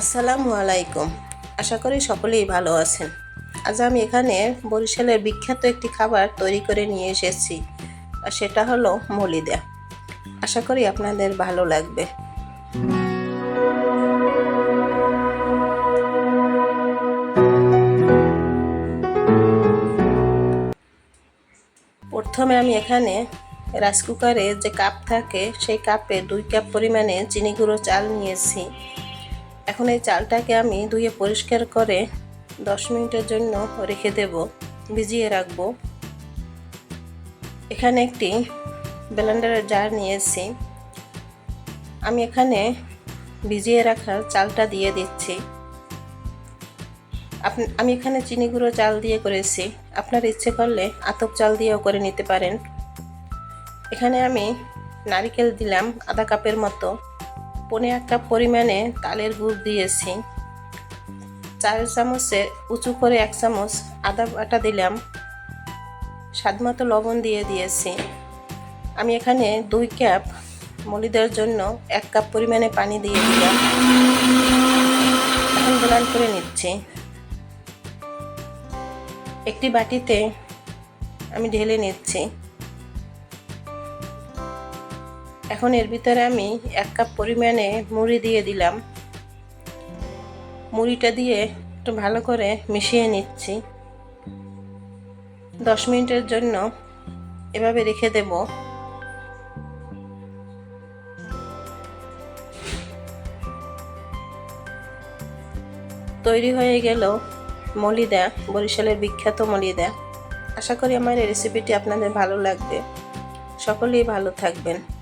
আসসালামু আলাইকুম। আশা করি সকলেই ভালো আছেন। আজ আমি এখানে বরিশালের বিখ্যাত একটি খাবার তৈরি করে নিয়ে এসেছি, আর সেটা হলো মলিদা। আশা করি আপনাদের ভালো লাগবে। প্রথমে আমি এখানে রাইস কুকারে যে কাপ থাকে, সেই কাপে দুই কাপ পরিমাণে চিনি গুঁড়ো চাল নিয়েছি। এখন এই চালটাকে আমি ধুয়ে পরিষ্কার করে দশ মিনিটের জন্য রেখে দেব, ভিজিয়ে রাখব। এখানে একটি ব্লেন্ডারের জার নিয়েছি। আমি এখানে ভিজিয়ে রাখা চালটা দিয়ে দিচ্ছি। আমি এখানে চিনি গুঁড়ো চাল দিয়ে করেছি। আপনার ইচ্ছে করলে আতপ চাল দিয়েও করে নিতে পারেন। এখানে আমি নারিকেল দিলাম আধা কাপের মতো। পনে এক কাপ পরিমাণে তালের গুড় দিয়েছি। চার চামচে উঁচু করে এক চামচ আদা বাটা দিলাম। স্বাদ মতো লবণ দিয়ে দিয়েছি। আমি এখানে দুই কাপ মলিদের জন্য এক কাপ পরিমাণে পানি দিয়ে দিলাম। এখন ব্লান করে নিচ্ছি। একটি বাটিতে আমি ঢেলে নিচ্ছি। এখন এর ভিতরে আমি এক কাপ পরিমাণে মুড়ি দিয়ে দিলাম। মুড়িটা দিয়ে একটু ভালো করে মিশিয়ে নিচ্ছি। দশ মিনিটের জন্য এভাবে রেখে দেব। তৈরি হয়ে গেল মলিদা, বরিশালের বিখ্যাত মলিদা। আশা করি আমার এই রেসিপিটি আপনাদের ভালো লাগবে। সকলেই ভালো থাকবেন।